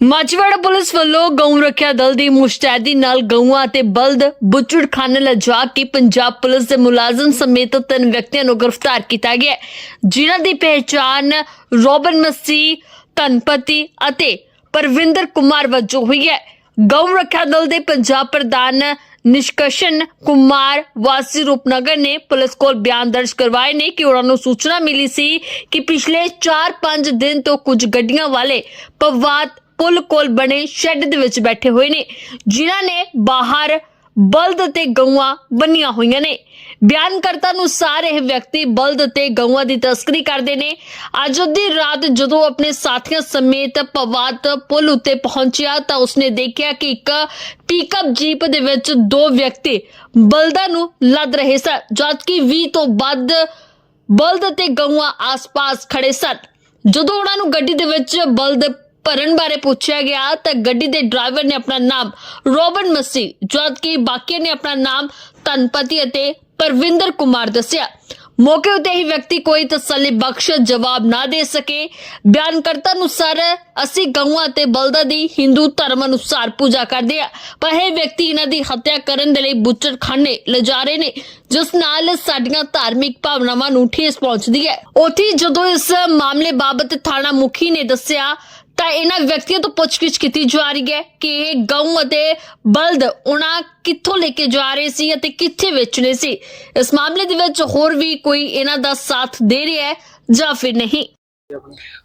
ਮਾਚਵਾੜਾ police ਵੱਲੋਂ ਗਊ ਰੱਖਿਆ ਦਲ ਦੀ ਮੁਸ਼ਤੈਦੀ ਨਾਲ ਗਊਆਂ ਅਤੇ ਬਲਦ ਬੁੱਚੜਖਾਨੇ ਲਿਜਾ ਕੇ ਪੰਜਾਬ ਪੁਲਿਸ ਦੇ ਮੁਲਾਜ਼ਮ ਸਮੇਤ ਤਿੰਨ ਵਿਅਕਤੀਆਂ ਨੂੰ ਗ੍ਰਿਫਤਾਰ ਕੀਤਾ ਗਿਆ ਜਿਨ੍ਹਾਂ ਦੀ ਪਹਿਚਾਣ ਰੋਬਨ ਮਸੀ, ਧਨਪਤੀ ਅਤੇ ਪਰਵਿੰਦਰ ਕੁਮਾਰ ਵਜੋਂ ਹੋਈ ਹੈ। ਗਊ ਰੱਖਿਆ ਦਲ ਦੇ ਪੰਜਾਬ ਪ੍ਰਧਾਨ ਨਿਸ਼ਕਸ਼ਨ ਕੁਮਾਰ ਵਾਸੀ ਰੂਪਨਗਰ ਨੇ ਪੁਲਿਸ ਕੋਲ ਬਿਆਨ ਦਰਜ ਕਰਵਾਏ ਨੇ ਕਿ ਉਹਨਾਂ ਨੂੰ ਸੂਚਨਾ ਮਿਲੀ ਸੀ ਕਿ ਪਿਛਲੇ 4-5 ਦਿਨ ਤੋਂ ਕੁਝ ਗੱਡੀਆਂ ਵਾਲੇ ਪਵਾਤ ਪੁਲ ਕੋਲ ਬਣੇ ਸ਼ੈੱਡ ਦੇ ਵਿੱਚ ਬੈਠੇ ਹੋਏ ਨੇ, ਜਿਨ੍ਹਾਂ ਨੇ ਬਾਹਰ ਬਲਦ ਤੇ ਗਊਆਂ ਬੰਨੀਆਂ ਹੋਈਆਂ ਨੇ। ਬਿਆਨਕਰਤਾ ਅਨੁਸਾਰ ਇਹ ਵਿਅਕਤੀ ਬਲਦ ਤੇ ਗਊਆਂ ਦੀ ਤਸਕਰੀ ਕਰਦੇ ਨੇ। ਅੱਜ ਦੀ ਰਾਤ ਜਦੋਂ ਆਪਣੇ ਸਾਥੀਆਂ ਸਮੇਤ ਪਵਾਤ ਪੁਲ ਉੱਤੇ ਪਹੁੰਚਿਆ ਤਾਂ ਉਸਨੇ ਦੇਖਿਆ ਕਿ ਇੱਕ ਪਿਕਅਪ ਜੀਪ ਦੇ ਵਿੱਚ ਦੋ ਵਿਅਕਤੀ ਬਲਦਾਂ ਨੂੰ ਲੱਦ ਰਹੇ ਸਨ, ਜਦਕਿ 20 ਤੋਂ ਵੱਧ ਬਲਦ ਤੇ ਗਊਆਂ ਆਸ-ਪਾਸ ਖੜੇ ਸਨ। ਜਦੋਂ ਉਹਨਾਂ ਨੂੰ ਗੱਡੀ ਦੇ ਵਿੱਚ ਬਲਦ ਭਰਨ ਬਾਰੇ ਪੁੱਛਿਆ ਗਿਆ ਤਾਂ ਗੱਡੀ ਦੇ ਡਰਾਈਵਰ ਨੇ ਆਪਣਾ ਨਾਮ ਰੋਬਨ ਮਸੀ ਜਦਕਿ ਬਾਕੀਆਂ ਨੇ ਆਪਣਾ ਨਾਮ ਧਨਪਤੀ ਅਤੇ ਪਰਵਿੰਦਰ ਕੁਮਾਰ ਦੱਸਿਆ। ਮੌਕੇ ਉਤੇ ਹੀ ਵਿਅਕਤੀ ਕੋਈ ਤਸੱਲੀ ਬਖਸ਼ ਜਵਾਬ ਨਾ ਦੇ ਸਕੇ। ਬਿਆਨਕਰਤਾ ਅਨੁਸਾਰ ਅਸੀਂ ਗਊਆਂ ਅਤੇ ਬਲਦਾਂ ਦੀ ਹਿੰਦੂ ਧਰਮ ਅਨੁਸਾਰ ਪੂਜਾ ਕਰਦੇ ਆ ਪਰ ਇਹ ਵਿਅਕਤੀ ਇਹਨਾਂ ਦੀ ਹੱਤਿਆ ਕਰਨ ਦੇ ਲਈ ਬੁੱਚੜਖਾਨੇ ਲਿਜਾ ਰਹੇ ਨੇ, ਜਿਸ ਨਾਲ ਸਾਡੀਆਂ ਧਾਰਮਿਕ ਭਾਵਨਾਵਾਂ ਨੂੰ ਠੇਸ ਪਹੁੰਚਦੀ ਹੈ। ਉੱਥੇ ਜਦੋਂ ਇਸ ਮਾਮਲੇ ਬਾਬਤ ਥਾਣਾ ਮੁਖੀ ਨੇ ਦੱਸਿਆ ਤਾਂ ਇਹਨਾਂ ਵਿਅਕਤੀਆਂ ਤੋਂ ਪੁੱਛਗਿੱਛ ਕੀਤੀ ਜਾ ਰਹੀ ਹੈ ਕਿ ਇਹ ਗਊ ਅਤੇ ਬਲਦ ਉਹਨਾਂ ਕਿੱਥੋਂ ਲੈ ਕੇ ਜਾ ਰਹੇ ਸੀ ਅਤੇ ਕਿੱਥੇ ਵੇਚਣੇ ਸੀ। ਇਸ ਮਾਮਲੇ ਦੇ ਵਿੱਚ ਹੋਰ ਵੀ ਕੋਈ ਇਹਨਾਂ ਦਾ ਸਾਥ ਦੇ ਰਿਹਾ ਹੈ ਜਾਂ ਫਿਰ ਨਹੀਂ।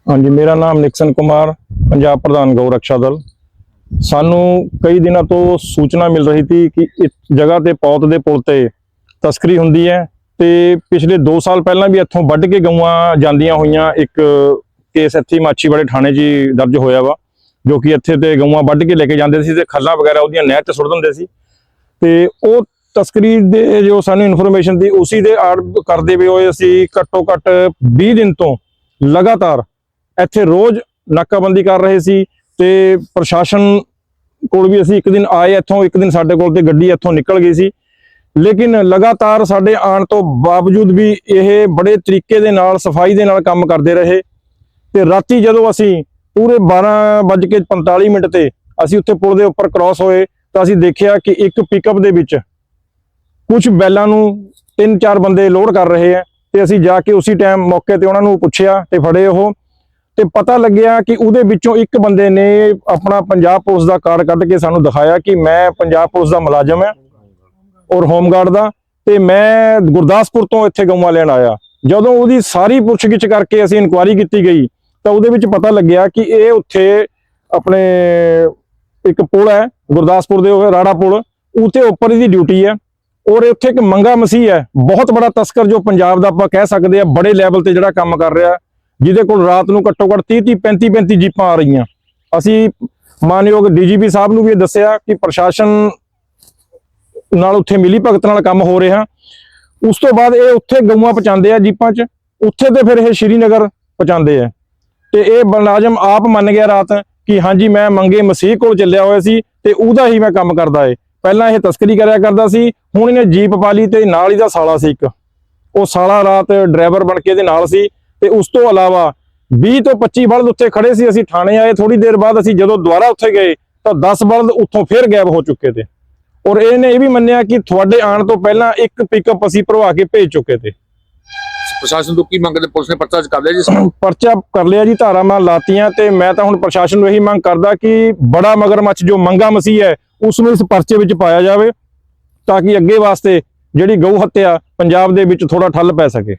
ਹਾਂਜੀ, ਮੇਰਾ ਨਾਮ ਨਿਕਸਨ ਕੁਮਾਰ, ਪੰਜਾਬ ਪ੍ਰਧਾਨ ਗਊ ਰੱਖਿਆ ਦਲ। ਸਾਨੂੰ ਕਈ ਦਿਨਾਂ ਤੋਂ ਸੂਚਨਾ ਮਿਲ ਰਹੀ ਸੀ ਕਿ ਇਸ ਜਗ੍ਹਾ ਤੇ ਪੌਤ ਦੇ ਪੁਲ ਤੇ ਤਸਕਰੀ ਹੁੰਦੀ ਹੈ ਤੇ ਪਿਛਲੇ 2 ਸਾਲ ਪਹਿਲਾਂ ਵੀ ਇੱਥੋਂ ਵੱਢ ਕੇ ਗਊਆਂ ਜਾਂਦੀਆਂ ਹੋਈਆਂ ਇੱਕ ਕੇਸ ਇੱਥੇ ਮਾਛੀ ਵਾਲੇ ਥਾਣੇ 'ਚ ਹੀ ਦਰਜ ਹੋਇਆ ਵਾ, ਜੋ ਕਿ ਇੱਥੇ ਤੇ ਗਊਆਂ ਵੱਢ ਕੇ ਲੈ ਕੇ ਜਾਂਦੇ ਸੀ ਤੇ ਖੱਲਾਂ ਵਗੈਰਾ ਉਹਦੀਆਂ ਨਹਿਰ 'ਚ ਸੁੱਟ ਦਿੰਦੇ ਸੀ। ਤੇ ਉਹ ਤਸਕਰੀ ਦੇ ਜੋ ਸਾਨੂੰ ਇਨਫੋਰਮੇਸ਼ਨ ਦੀ ਉਸੇ ਦੇ ਆੜ ਕਰਦੇ ਹੋਏ ਹੋਏ ਅਸੀਂ ਘੱਟੋ ਘੱਟ 20 ਦਿਨ ਤੋਂ ਲਗਾਤਾਰ ਇੱਥੇ ਰੋਜ਼ ਨਾਕਾਬੰਦੀ ਕਰ ਰਹੇ ਸੀ ਤੇ ਪ੍ਰਸ਼ਾਸਨ ਕੋਲ ਵੀ ਅਸੀਂ ਇੱਕ ਦਿਨ ਆਏ ਇੱਥੋਂ, ਇੱਕ ਦਿਨ ਸਾਡੇ ਕੋਲ ਤੇ ਗੱਡੀ ਇੱਥੋਂ ਨਿਕਲ ਗਈ ਸੀ। ਲੇਕਿਨ ਲਗਾਤਾਰ ਸਾਡੇ ਆਉਣ ਤੋਂ ਬਾਵਜੂਦ ਵੀ ਇਹ ਬੜੇ ਤਰੀਕੇ ਦੇ ਨਾਲ, ਸਫ਼ਾਈ ਦੇ ਨਾਲ ਕੰਮ ਕਰਦੇ ਰਹੇ। ਤੇ ਰਾਤੀ ਜਦੋਂ ਅਸੀਂ ਪੂਰੇ 12:45 ਮਿੰਟ ਤੇ ਅਸੀਂ ਉੱਥੇ ਪੁਲ ਦੇ ਉੱਪਰ ਕ੍ਰਾਸ ਹੋਏ ਤਾਂ ਅਸੀਂ ਦੇਖਿਆ ਕਿ ਇੱਕ ਪਿਕਅਪ ਦੇ ਵਿੱਚ ਕੁਝ ਬੈਲਾਂ ਨੂੰ ਤਿੰਨ ਚਾਰ ਬੰਦੇ ਲੋਡ ਕਰ ਰਹੇ ਆ ਤੇ ਅਸੀਂ ਜਾ ਕੇ ਉਸੇ ਟਾਈਮ ਮੌਕੇ ਤੇ ਉਹਨਾਂ ਨੂੰ ਪੁੱਛਿਆ ਤੇ ਫੜੇ ਉਹ ਤੇ ਪਤਾ ਲੱਗਿਆ ਕਿ ਉਹਦੇ ਵਿੱਚੋਂ ਇੱਕ ਬੰਦੇ ਨੇ ਆਪਣਾ ਪੰਜਾਬ ਪੁਲਿਸ ਦਾ ਕਾਰਡ ਕੱਢ ਕੇ ਸਾਨੂੰ ਦਿਖਾਇਆ ਕਿ ਮੈਂ ਪੰਜਾਬ ਪੁਲਿਸ ਦਾ ਮੁਲਾਜ਼ਮ ਹਾਂ ਔਰ ਹੋਮਗਾਰਡ ਦਾ ਤੇ ਮੈਂ ਗੁਰਦਾਸਪੁਰ ਤੋਂ ਇੱਥੇ ਗਊਆਂ ਲੈਣ ਆਇਆ। ਜਦੋਂ ਉਹਦੀ ਸਾਰੀ ਪੁੱਛਗਿੱਛ ਕਰਕੇ ਅਸੀਂ ਇਨਕੁਆਇਰੀ ਕੀਤੀ ਗਈ ਤਾਂ ਉਹਦੇ ਵਿੱਚ ਪਤਾ ਲੱਗਿਆ ਕਿ ਇਹ ਉੱਥੇ ਆਪਣੇ ਇੱਕ ਪੁਲ ਹੈ, ਗੁਰਦਾਸਪੁਰ ਦੇ ਰਾੜਾ ਪੁਲ ਉੱਤੇ ਉੱਪਰ ਇਹਦੀ ਡਿਊਟੀ ਹੈ ਔਰ ਉੱਥੇ ਇੱਕ ਮੰਗਾ ਮਸੀਹ ਹੈ। ਬਹੁਤ ਬੜਾ ਤਸਕਰ ਜੋ ਪੰਜਾਬ ਦਾ ਆਪਾਂ ਕਹਿ ਸਕਦੇ ਆ ਬੜੇ ਲੈਵਲ ਤੇ ਜਿਹੜਾ ਕੰਮ ਕਰ ਰਿਹਾ, ਜਿਹਦੇ ਕੋਲ ਰਾਤ ਨੂੰ ਘੱਟੋ ਘੱਟ 30 30 35 35 ਜੀਪਾਂ ਆ ਰਹੀਆਂ। ਅਸੀਂ ਮਾਨਯੋਗ ਡੀਜੀਪੀ ਸਾਹਿਬ ਨੂੰ ਵੀ ਇਹ ਦੱਸਿਆ ਕਿ ਪ੍ਰਸ਼ਾਸਨ ਨਾਲ ਉੱਥੇ ਮਿਲੀ ਭਗਤ ਨਾਲ ਕੰਮ ਹੋ ਰਿਹਾ। ਉਸ ਤੋਂ ਬਾਅਦ ਇਹ ਉੱਥੇ ਗਊਆਂ ਪਹੁੰਚਾਉਂਦੇ ਆ ਜੀਪਾਂ 'ਚ, ਉੱਥੇ ਤੇ ਫਿਰ ਇਹ ਸ਼੍ਰੀਨਗਰ ਪਹੁੰਚਾਉਂਦੇ ਆ। ਤੇ ਇਹ ਬਲਨਾਜ਼ਮ ਆਪ ਮੰਨ ਗਿਆ ਰਾਤ ਕਿ ਹਾਂਜੀ ਮੈਂ ਮੰਗੇ ਮਸੀਹ ਕੋਲ ਚੱਲਿਆ ਹੋਇਆ ਸੀ ਤੇ ਉਹਦਾ ਹੀ ਮੈਂ ਕੰਮ ਕਰਦਾ ਏ। ਪਹਿਲਾਂ ਇਹ ਤਸਕਰੀ ਕਰਿਆ ਕਰਦਾ ਸੀ, ਹੁਣ ਇਹਨੇ ਜੀਪ ਪਾ ਲਈ ਤੇ ਨਾਲ ਹੀ ਦਾ ਸਾਲਾ ਸੀ ਇੱਕ। ਉਹ ਸਾਲਾ ਰਾਤ ਡਰਾਈਵਰ ਬਣ ਕੇ ਇਹਦੇ ਨਾਲ ਸੀ ਤੇ ਉਸ ਤੋਂ ਇਲਾਵਾ 20 ਤੋਂ 25 ਬਲਦ ਉੱਥੇ ਖੜੇ ਸੀ, ਅਸੀਂ ਥਾਣੇ ਆਏ ਥੋੜੀ ਦੇਰ ਬਾਅਦ ਅਸੀਂ ਜਦੋਂ ਦੁਬਾਰਾ ਉੱਥੇ ਗਏ ਤਾਂ 10 ਬਲਦ ਉੱਥੋਂ ਫੇਰ ਗਾਇਬ ਹੋ ਚੁੱਕੇ ਤੇ। ਔਰ ਇਹਨੇ ਇਹ ਵੀ ਮੰਨਿਆ ਕਿ ਤੁਹਾਡੇ ਆਉਣ ਤੋਂ ਪਹਿਲਾਂ ਇੱਕ ਪਿਕਅਪ ਅਸੀਂ ਭਰਵਾ ਕੇ ਭੇਜ ਚੁੱਕੇ ਤੇ। ਪ੍ਰਸ਼ਾਸਨ ਤੋਂ ਕੀ ਮੰਗਦੇ ਪੁਲਿਸ ਨੇ ਪਰਚਾ ਕਰ ਲਿਆ ਜੀ ਪਰਚਾ ਕਰ ਲਿਆ ਜੀ ਧਾਰਾਵਾਂ ਲਾਤੀਆਂ ਤੇ ਮੈਂ ਤਾਂ ਹੁਣ ਪ੍ਰਸ਼ਾਸਨ ਨੂੰ ਇਹੀ ਮੰਗ ਕਰਦਾ ਕਿ ਬੜਾ ਮਗਰਮੱਛ ਜੋ ਮੰਗਾ ਮਸੀਹ ਹੈ ਉਸ ਨੂੰ ਇਸ ਪਰਚੇ ਵਿੱਚ ਪਾਇਆ ਜਾਵੇ ਤਾਂ ਕਿ ਅੱਗੇ ਵਾਸਤੇ ਜਿਹੜੀ ਗਊ ਹੱਤਿਆ ਪੰਜਾਬ ਦੇ ਵਿੱਚ ਥੋੜਾ ਠੱਲ ਪੈ ਸਕੇ।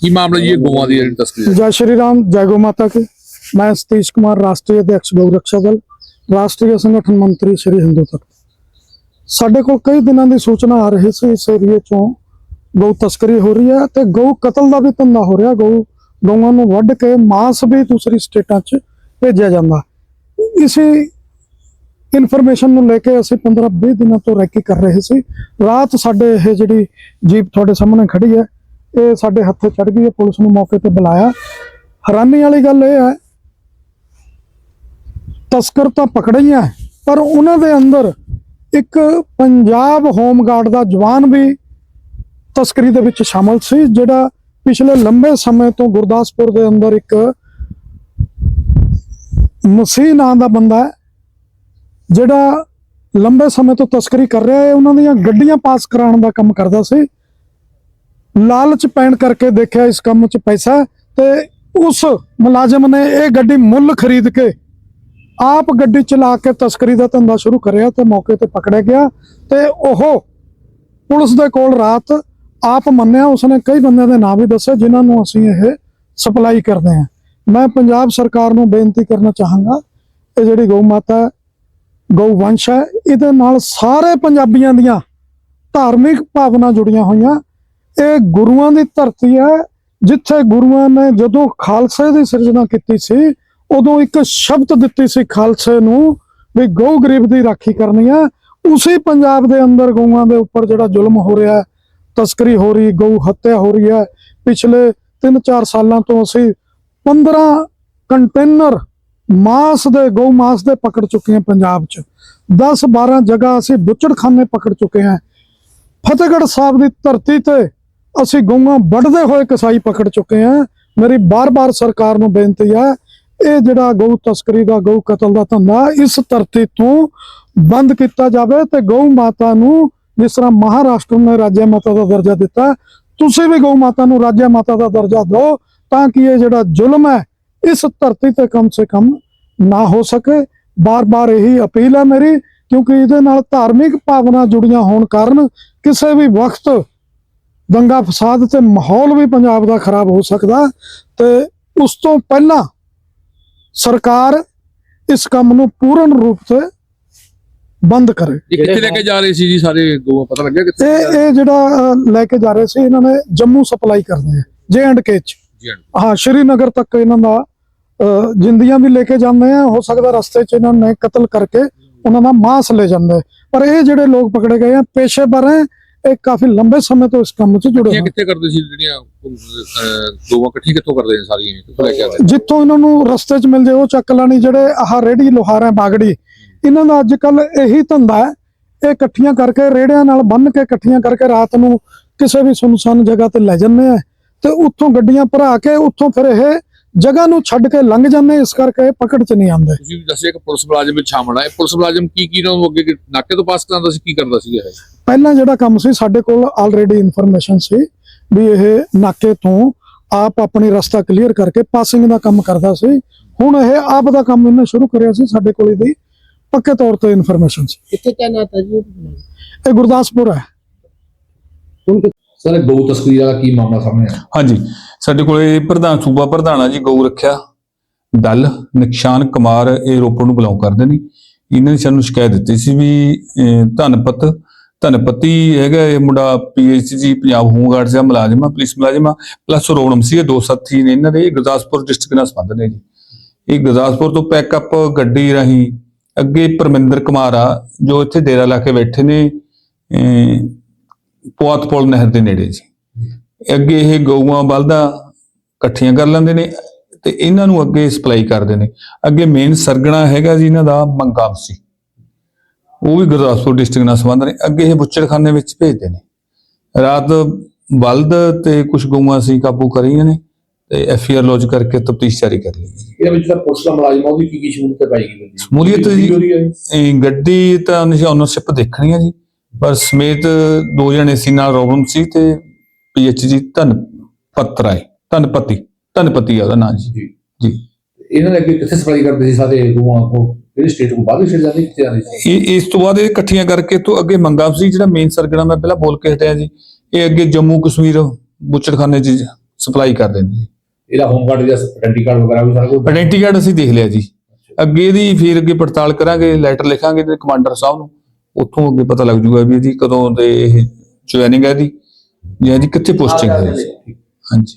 ਕੀ ਮਾਮਲਾ ਜੀ ਇਹ ਗਊਆਂ ਦੀ ਜਿਹੜੀ ਤਸਵੀਰ ਜੈ ਸ਼੍ਰੀ ਰਾਮ ਜੈ ਗੋ ਮਾਤਾ ਕੀ। ਮੈਂ ਸਤੀਸ਼ ਕੁਮਾਰ ਰਾਸ਼ਟਰੀ ਅਧਿਕਸ਼ ਗਊ ਰੱਖਿਆ ਦਲ ਰਾਸ਼ਟਰੀ ਸੰਗਠਨ ਮੰਤਰੀ ਸ਼੍ਰੀ ਹਿੰਦੂ ਤੱਕ। ਸਾਡੇ ਕੋਲ ਕਈ ਦਿਨਾਂ ਦੀ ਸੂਚਨਾ ਆ ਰਹੀ ਸੀ ਇਸ ਏਰੀਏ ਚੋਂ ਗਊ ਤਸਕਰੀ ਹੋ ਰਹੀ ਹੈ ਤੇ ਗਊ ਕਤਲ ਦਾ ਵੀ ਧੰਦਾ ਹੋ ਰਿਹਾ। ਗਊ ਗਊਆਂ ਨੂੰ ਵੱਢ ਕੇ ਮਾਸ ਵੀ ਦੂਸਰੀ ਸਟੇਟਾਂ 'ਚ ਭੇਜਿਆ ਜਾਂਦਾ। ਇਸੇ ਇਨਫੋਰਮੇਸ਼ਨ ਨੂੰ ਲੈ ਕੇ ਅਸੀਂ 15-20 ਦਿਨਾਂ ਤੋਂ ਰੈਕੀ ਕਰ ਰਹੇ ਸੀ। ਰਾਤ ਸਾਡੇ ਇਹ ਜਿਹੜੀ ਜੀਪ ਤੁਹਾਡੇ ਸਾਹਮਣੇ ਖੜੀ ਹੈ ਇਹ ਸਾਡੇ ਹੱਥੇ ਚੜ ਗਈ ਹੈ। ਪੁਲਿਸ ਨੂੰ ਮੌਕੇ ਤੇ ਬੁਲਾਇਆ। ਹੈਰਾਨੀ ਵਾਲੀ ਗੱਲ ਇਹ ਹੈ ਤਸਕਰ ਤਾਂ ਪਕੜਈਆਂ ਹੈ, ਪਰ ਉਹਨਾਂ ਦੇ ਅੰਦਰ ਇੱਕ ਪੰਜਾਬ ਹੋਮਗਾਰਡ ਦਾ ਜਵਾਨ ਵੀ ਤਸਕਰੀ ਦੇ ਵਿੱਚ ਸ਼ਾਮਲ ਸੀ, ਜਿਹੜਾ ਪਿਛਲੇ ਲੰਬੇ ਸਮੇਂ ਤੋਂ ਗੁਰਦਾਸਪੁਰ ਦੇ ਅੰਦਰ ਇੱਕ ਮਸੀਹ ਨਾਂ ਦਾ ਬੰਦਾ ਹੈ, ਜਿਹੜਾ ਲੰਬੇ ਸਮੇਂ ਤੋਂ ਤਸਕਰੀ ਕਰ ਰਿਹਾ ਹੈ। ਉਹਨਾਂ ਦੀਆਂ ਗੱਡੀਆਂ ਪਾਸ ਕਰਾਉਣ ਦਾ ਕੰਮ ਕਰਦਾ ਸੀ। ਲਾਲਚ ਪੈਣ ਕਰਕੇ ਦੇਖਿਆ ਇਸ ਕੰਮ 'ਚ ਪੈਸਾ ਤੇ ਉਸ ਮੁਲਾਜ਼ਮ ਨੇ ਇਹ ਗੱਡੀ ਮੁੱਲ ਖਰੀਦ ਕੇ ਆਪ ਗੱਡੀ ਚਲਾ ਕੇ ਤਸਕਰੀ ਦਾ ਧੰਦਾ ਸ਼ੁਰੂ ਕਰਿਆ ਤੇ ਮੌਕੇ ਤੇ ਪਕੜਿਆ ਗਿਆ ਤੇ ਉਹ ਪੁਲਿਸ ਦੇ ਕੋਲ ਰਾਤ ਆਪ ਮੰਨਿਆ ਉਸਨੇ ਕਈ ਬੰਦਿਆਂ ਦੇ ਨਾਮ ਵੀ ਦੱਸੇ ਜਿਨ੍ਹਾਂ ਨੂੰ ਅਸੀਂ ਇਹ ਸਪਲਾਈ ਕਰਦੇ ਹਾਂ। ਮੈਂ ਪੰਜਾਬ ਸਰਕਾਰ ਨੂੰ ਬੇਨਤੀ ਕਰਨਾ ਚਾਹਾਂਗਾ ਇਹ ਜਿਹੜੀ ਗਊ ਮਾਤਾ ਹੈ, ਗਊ ਵੰਸ਼ ਹੈ ਇਹਦੇ ਨਾਲ ਸਾਰੇ ਪੰਜਾਬੀਆਂ ਦੀਆਂ ਧਾਰਮਿਕ ਭਾਵਨਾ ਜੁੜੀਆਂ ਹੋਈਆਂ। ਇਹ ਗੁਰੂਆਂ ਦੀ ਧਰਤੀ ਹੈ ਜਿੱਥੇ ਗੁਰੂਆਂ ਨੇ ਜਦੋਂ ਖਾਲਸੇ ਦੀ ਸਿਰਜਣਾ ਕੀਤੀ ਸੀ ਉਦੋਂ ਇੱਕ ਸ਼ਬਦ ਦਿੱਤੀ ਸੀ ਖਾਲਸੇ ਨੂੰ ਵੀ ਗਊ ਗਰੀਬ ਦੀ ਰਾਖੀ ਕਰਨੀ ਹੈ। ਉਸੇ ਪੰਜਾਬ ਦੇ ਅੰਦਰ ਗਊਆਂ ਦੇ ਉੱਪਰ ਜਿਹੜਾ ਜ਼ੁਲਮ ਹੋ ਰਿਹਾ ਹੈ ਤਸਕਰੀ ਹੋ ਰਹੀ, ਗਊ ਹੱਤਿਆ ਹੋ ਰਹੀ ਹੈ। ਪਿਛਲੇ 3-4 ਸਾਲਾਂ ਤੋਂ ਅਸੀਂ 15 ਕੰਟੇਨਰ ਮਾਸ ਦੇ, ਗਊ ਮਾਸ ਦੇ ਪਕੜ ਚੁੱਕੇ ਹਾਂ ਪੰਜਾਬ 'ਚ। 10-12 ਜਗ੍ਹਾ ਅਸੀਂ ਬੁੱਚੜਖਾਨੇ ਪਕੜ ਚੁੱਕੇ ਹਾਂ। ਫਤਿਹਗੜ੍ਹ ਸਾਹਿਬ ਦੀ ਧਰਤੀ ਤੇ ਅਸੀਂ ਗਊਆਂ ਵੱਢਦੇ ਹੋਏ ਕਸਾਈ ਪਕੜ ਚੁੱਕੇ ਹਾਂ। ਮੇਰੀ ਬਾਰ-ਬਾਰ ਸਰਕਾਰ ਨੂੰ ਬੇਨਤੀ ਹੈ, ਇਹ ਜਿਹੜਾ ਗਊ ਤਸਕਰੀ ਦਾ, ਗਊ ਕਤਲ ਦਾ ਧੰਦਾ, ਇਸ ਧਰਤੀ ਤੋਂ ਬੰਦ ਕੀਤਾ ਜਾਵੇ ਤੇ ਗਊ ਮਾਤਾ ਨੂੰ ਜਿਸ ਤਰ੍ਹਾਂ ਮਹਾਰਾਸ਼ਟਰ ਨੇ ਰਾਜਿਆ ਮਾਤਾ ਦਾ ਦਰਜਾ ਦਿੱਤਾ, ਤੁਸੀਂ ਵੀ ਗਊ ਮਾਤਾ ਨੂੰ ਰਾਜਿਆ ਮਾਤਾ ਦਾ ਦਰਜਾ ਦਿਓ ਤਾਂ ਕਿ ਇਹ ਜਿਹੜਾ ਜ਼ੁਲਮ ਹੈ, ਇਸ ਧਰਤੀ ਤੇ ਕਮ ਸੇ ਕਮ ਨਾ ਹੋ ਸਕੇ। ਬਾਰ-ਬਾਰ ਇਹੀ ਅਪੀਲ ਹੈ ਮੇਰੀ, ਕਿਉਂਕਿ ਇਹਦੇ ਨਾਲ ਧਾਰਮਿਕ ਭਾਵਨਾ ਜੁੜੀਆਂ ਹੋਣ ਕਾਰਨ ਕਿਸੇ ਵੀ ਵਕਤ ਦੰਗਾ ਫਸਾਦ ਤੇ ਮਾਹੌਲ ਵੀ ਪੰਜਾਬ ਦਾ ਖਰਾਬ ਹੋ ਸਕਦਾ। ਤੇ ਉਸ ਤੋਂ ਪਹਿਲਾਂ ਸਰਕਾਰ ਇਸ ਕੰਮ ਨੂੰ ਪੂਰਨ ਰੂਪ ਤੇ ਬੰਦ ਕਰੇ। ਇਹ ਕਿੱਥੇ ਲੈ ਕੇ ਜਾ ਰਹੇ ਸੀ ਜੀ ਸਾਰੇ ਗਊਆਂ ਪਤਾ ਲੱਗਿਆ ਕਿੱਥੇ ਇਹ ਇਹ ਜਿਹੜਾ ਲੈ ਕੇ ਜਾ ਰਹੇ ਸੀ ਇਹਨਾਂ ਨੇ ਜੰਮੂ ਸਪਲਾਈ ਕਰਦੇ ਆ ਜੇ ਐਂਡ ਕੇ ਚ। ਜੀ ਹਾਂ। ਹਾਂ ਸ਼੍ਰੀਨਗਰ ਤੱਕ ਇਹਨਾਂ ਦਾ ਜਿੰਦੀਆਂ ਵੀ ਲੈ ਕੇ ਜਾਂਦੇ ਆ ਹੋ ਸਕਦਾ ਰਸਤੇ 'ਚ ਇਹਨਾਂ ਨੇ ਕਤਲ ਕਰਕੇ ਉਹਨਾਂ ਦਾ ਮਾਂਸ ਲੈ ਜਾਂਦੇ ਪਰ ਇਹ ਜਿਹੜੇ ਲੋਕ ਪਕੜੇ ਗਏ ਆ ਪੇਸ਼ੇਵਰ ਹੈ ਇਹ ਕਾਫੀ ਲੰਬੇ ਸਮੇਂ ਤੋਂ ਇਸ ਕੰਮ 'ਚ ਜੁੜੇ ਇਹ ਹੋਏ ਕਿੱਥੇ ਕਰਦੇ ਸੀ ਜਿਹੜੀਆਂ ਅਹ, ਇਕੱਠੀ ਕਿੱਥੋਂ ਕਰਦੇ ਨੇ ਸਾਰੀਆਂ ਇਹ? ਕਿੱਥੋਂ ਲੈ ਕੇ ਆਉਂਦੇ ਜਿੱਥੋਂ ਇਹਨਾਂ ਨੂੰ ਰਸਤੇ 'ਚ ਮਿਲ ਜੇ ਉਹ ਚੱਕ ਲੈਣੀ ਜਿਹੜੇ ਆਹ ਰੇੜੀ ਲੋਹਾਰ ਹੈ ਬਾਗੜੀ ਇਹਨਾਂ ਦਾ ਅੱਜ ਕੱਲ ਇਹੀ ਧੰਦਾ ਹੈ ਇਹ ਇਕੱਠੀਆਂ ਕਰਕੇ ਰੇੜਿਆਂ ਨਾਲ ਬੰਨ ਕੇ ਇਕੱਠੀਆਂ ਕਰਕੇ ਰਾਤ ਨੂੰ ਕਿਸੇ ਵੀ ਸੁਨਸਾਨ ਜਗ੍ਹਾ ਤੇ ਲੈ ਜਾਂਦੇ ਆ ਤੇ ਉੱਥੋਂ ਗੱਡੀਆਂ ਭਰਾ ਕੇ ਉੱਥੋਂ ਫਿਰ ਇਹ ਜਗ੍ਹਾ ਨੂੰ ਛੱਡ ਕੇ ਲੰਘ ਜਾਂਦੇ ਇਸ ਕਰਕੇ ਇਹ ਪਕੜ 'ਚ ਨਹੀਂ ਆਉਂਦੇ। ਤੁਸੀਂ ਵੀ ਦੱਸਿਆ ਕਿ ਪੁਲਿਸ ਮੁਲਾਜ਼ਮ ਵਿੱਚ ਸ਼ਾਮਲ ਹੈ ਪੁਲਿਸ ਮੁਲਾਜ਼ਮ ਕੀ ਕੀ ਨੂੰ ਅੱਗੇ ਨਾਕੇ ਤੋਂ ਪਾਸ ਕਰਾਉਂਦਾ ਸੀ ਕੀ ਕਰਦਾ ਸੀ ਇਹ? ਪਹਿਲਾਂ ਜਿਹੜਾ ਕੰਮ ਸੀ ਸਾਡੇ ਕੋਲ ਆਲਰੇਡੀ ਇਨਫੋਰਮੇਸ਼ਨ ਸੀ ਵੀ ਇਹ ਨਾਕੇ ਤੋਂ ਆਪ ਆਪਣੀ ਰਸਤਾ ਕਲੀਅਰ ਕਰਕੇ ਪਾਸਿੰਗ ਦਾ ਕੰਮ ਕਰਦਾ ਸੀ। ਹੁਣ ਇਹ ਆਪ ਦਾ ਕੰਮ ਇਹਨੇ ਸ਼ੁਰੂ ਕਰਿਆ ਸੀ ਸਾਡੇ ਕੋਲ ਇਹਦੀ ਪੱਕੇ ਤੌਰ ਤੇ ਇਨਫੋਰਮੇਸ਼ਨ ਸੀ। ਕਿੱਥੇ ਤੈਨਾਤ ਹੈ ਜੀ ਇਹ ਗੁਰਦਾਸਪੁਰ ਹੈ। ਸਰ ਗਊ ਤਸਕਰੀ ਦਾ ਕੀ ਮਾਮਲਾ ਸਾਹਮਣੇ ਆਇਆ? ਹਾਂਜੀ। ਸਾਡੇ ਕੋਲੇ ਪ੍ਰਧਾਨ ਸੂਬਾ ਪ੍ਰਧਾਨ ਆ ਜੀ ਗਊ ਰੱਖਿਆ ਦਲ ਨਿਸ਼ਾਨ ਕੁਮਾਰ ਇਹ ਰੋਪੜ ਨੂੰ ਬਿਲੋਂਗ ਕਰਦੇ ਨੇ। ਇਹਨਾਂ ਨੇ ਸਾਨੂੰ ਸ਼ਿਕਾਇਤ ਦਿੱਤੀ ਸੀ ਵੀ ਧਨਪਤ ਧਨਪਤੀ ਹੈਗਾ ਇਹ ਮੁੰਡਾ ਪੀਐਚਜੀ ਪੰਜਾਬ ਹੋਮਗਾਰਡ ਦਾ ਮੁਲਾਜ਼ਮ ਆ ਪੁਲਿਸ ਮੁਲਾਜ਼ਮ ਆ। ਪਲੱਸ ਰੋਣਮ ਸੀ ਇਹ ਦੋ ਸਾਥੀ ਨੇ ਇਹਨਾਂ ਦੇ ਇਹ ਗੁਰਦਾਸਪੁਰ ਡਿਸਟ੍ਰਿਕਟ ਨਾਲ ਸੰਬੰਧ ਨੇ ਜੀ। ਇਹ ਗੁਰਦਾਸਪੁਰ ਤੋਂ ਪੈਕਅਪ ਗੱਡੀ ਰਾਹੀਂ ਅੱਗੇ ਪਰਮਿੰਦਰ ਕੁਮਾਰ ਆ ਜੋ ਇੱਥੇ ਡੇਰਾ ਲਾ ਕੇ ਬੈਠੇ ਨੇ ਅਹ, ਪੁਆਤਪੁਲ ਨਹਿਰ ਦੇ ਨੇੜੇ ਜੀ। ਅੱਗੇ ਇਹ ਗਊਆਂ ਬਲਦਾਂ ਇਕੱਠੀਆਂ ਕਰ ਲੈਂਦੇ ਨੇ ਤੇ ਇਹਨਾਂ ਨੂੰ ਅੱਗੇ ਸਪਲਾਈ ਕਰਦੇ ਨੇ। ਅੱਗੇ ਮੇਨ ਸਰਗਣਾ ਹੈਗਾ ਜੀ ਇਹਨਾਂ ਦਾ ਮੰਗਾਮ ਸੀ। ਉਹ ਵੀ ਗੁਰਦਾਸਪੁਰ ਡਿਸਟ੍ਰਿਕਟ ਨਾਲ ਸੰਬੰਧ ਨੇ। ਅੱਗੇ ਇਹ ਬੁੱਚੜਖਾਨੇ ਵਿੱਚ ਭੇਜਦੇ ਨੇ। ਰਾਤ ਬਲਦ ਤੇ ਕੁਝ ਗਊਆਂ ਸੀ ਕਾਬੂ ਕਰੀਆਂ ਨੇ। ਤੇ ਐਫ ਆਰ ਲੌਜ ਕਰਕੇ ਤਫਤੀਸ਼ ਜਾਰੀ ਕਰ ਲਈ ਹੈ। ਇਹਦੇ ਵਿੱਚ ਤਾਂ ਪੁਲਿਸ ਦਾ ਮੁਲਾਜ਼ਮ ਆ, ਉਹਦੀ ਕੀ ਕੀ ਸ਼ਮੂਲੀਅਤ ਪਾਈ ਗਈ ਸ਼ਮੂਲੀਅਤ ਜੀ ਇਹ ਗੱਡੀ ਤਾਂ ਓਨਰਸ਼ਿਪ ਦੇਖਣੀ ਹੈ ਜੀ ਪਰ ਸਮੇਤ ਦੋ ਜਣੇ ਸੀ ਨਾਲ ਰੋਬਮ ਸੀ ਤੇ ਪੀਐਚਜੀ ਧਨ ਪਤਰਾਏ ਧਨਪਤੀ ਧਨਪਤੀ ਆ ਉਹਦਾ ਨਾਂ ਜੀ। ਜੀ। ਜੀ। ਇਹਨਾਂ ਨੇ ਅੱਗੇ ਕਿੱਥੇ ਸਪਲਾਈ ਕਰਦੇ ਸੀ ਸਾਰੇ ਗਊਆਂ ਉਹ ਕਿਹੜੇ ਸਟੇਟ ਨੂੰ ਬਾਹਰ ਸਟੇਟ ਜਾਂਦੇ ਕਿੱਥੇ ਜਾਂਦੇ ਸੀ? ਇਹ ਇਸ ਤੋਂ ਬਾਅਦ ਇਹ ਇਕੱਠੀਆਂ ਕਰਕੇ ਤੋਂ ਅੱਗੇ ਮੰਗਾ ਸੀ ਜਿਹੜਾ ਮੇਨ ਸਰਗਣਾ ਮੈਂ ਪਹਿਲਾਂ ਬੋਲ ਕੇ ਹਟਿਆ ਜੀ ਇਹ ਅੱਗੇ ਜੰਮੂ ਕਸ਼ਮੀਰ ਬੁੱਚੜਖਾਨੇ 'ਚ ਸਪਲਾਈ ਕਰਦੇ ਨੇ ਜੀ ਇਹਦਾ ਹੋਮਗਾਰਡ ਜਾਂ ਆਇਡੈਂਟੀ ਕਾਰਡ ਵਗੈਰਾ ਵੀ ਸਾਰਾ ਕੁਝ ਆਇਡੈਂਟੀ ਕਾਰਡ ਅਸੀਂ ਦੇਖ ਲਿਆ ਜੀ। ਅੱਗੇ ਇਹਦੀ ਫਿਰ ਅੱਗੇ ਪੜਤਾਲ ਕਰਾਂਗੇ ਲੈਟਰ ਲਿਖਾਂਗੇ ਤੇ ਕਮਾਂਡਰ ਸਾਹਿਬ ਨੂੰ। ਉੱਥੋਂ ਅੱਗੇ ਪਤਾ ਲੱਗ ਜੂਗਾ ਵੀ ਇਹਦੀ ਕਦੋਂ ਦੇ ਇਹ ਜੁਆਇਨਿੰਗ ਹੈ ਇਹਦੀ। ਜਾਂ ਜੀ ਕਿੱਥੇ ਪੋਸਟਿੰਗ ਹੈ। ਹਾਂਜੀ।